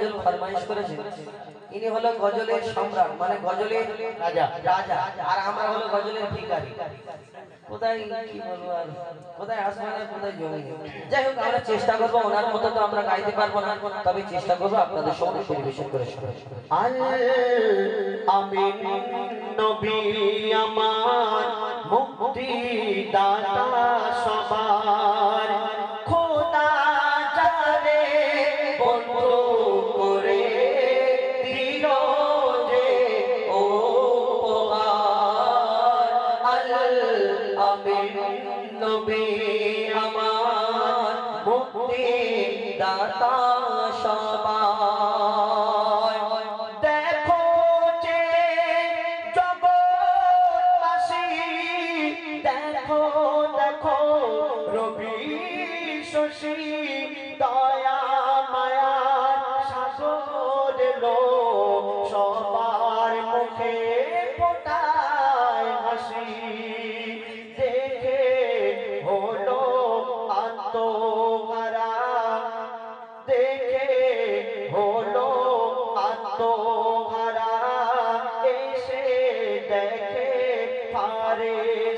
গজল ফরমাইশ করেছে। ইনি হলো গজলের সম্রাট মানে গজলের রাজা। রাজা। আর আমরা হলো গজলের ভিখারি। কোথায়, কি বলব আর? কোথায় আসমান কোথায় যাই হোক, আমরা চেষ্টা করব, ওনার মতো তো আমরা গাইতে পারব না। তবে চেষ্টা করব আপনাদের সঙ্গে পরিবেশন করে নবী আমার মুক্তি দাতা নবী আমার মুক্তি দাতা সবার দেখো যে জগৎবাসী, দেখো দেখো, রবি শশী, দয়া, মায়া, সাগর লো, সবার মুখে ফোটায় হাসি।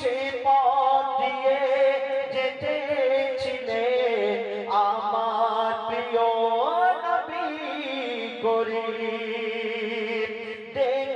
সে পথ দিয়ে যেতে ছিলে আমার প্রিয় নবী করি ডেকে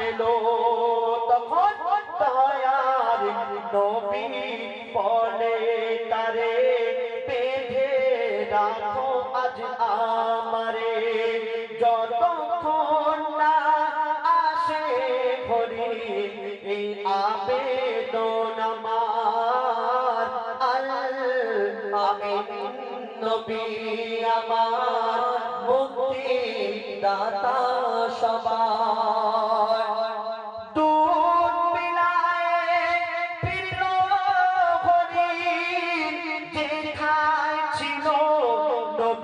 পেল, তখন দয়ার নবী তারে বেঁধে রাখো আজ আমারে। যতক্ষণ না আসে হরি এই আবেদন আমার। আমিন নবী আমার মুক্তি দাতা সবার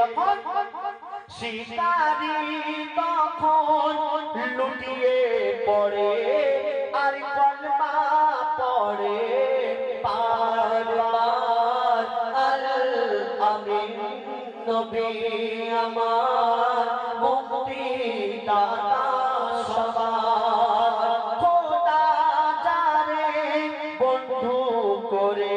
তখন শিকারি তখন লুটিয়ে পড়ে, আর কলমা পড়ে, পার পার। আল নবী আমার, মুক্তি দাতা সবার। খোদা যারে বন্ধু করে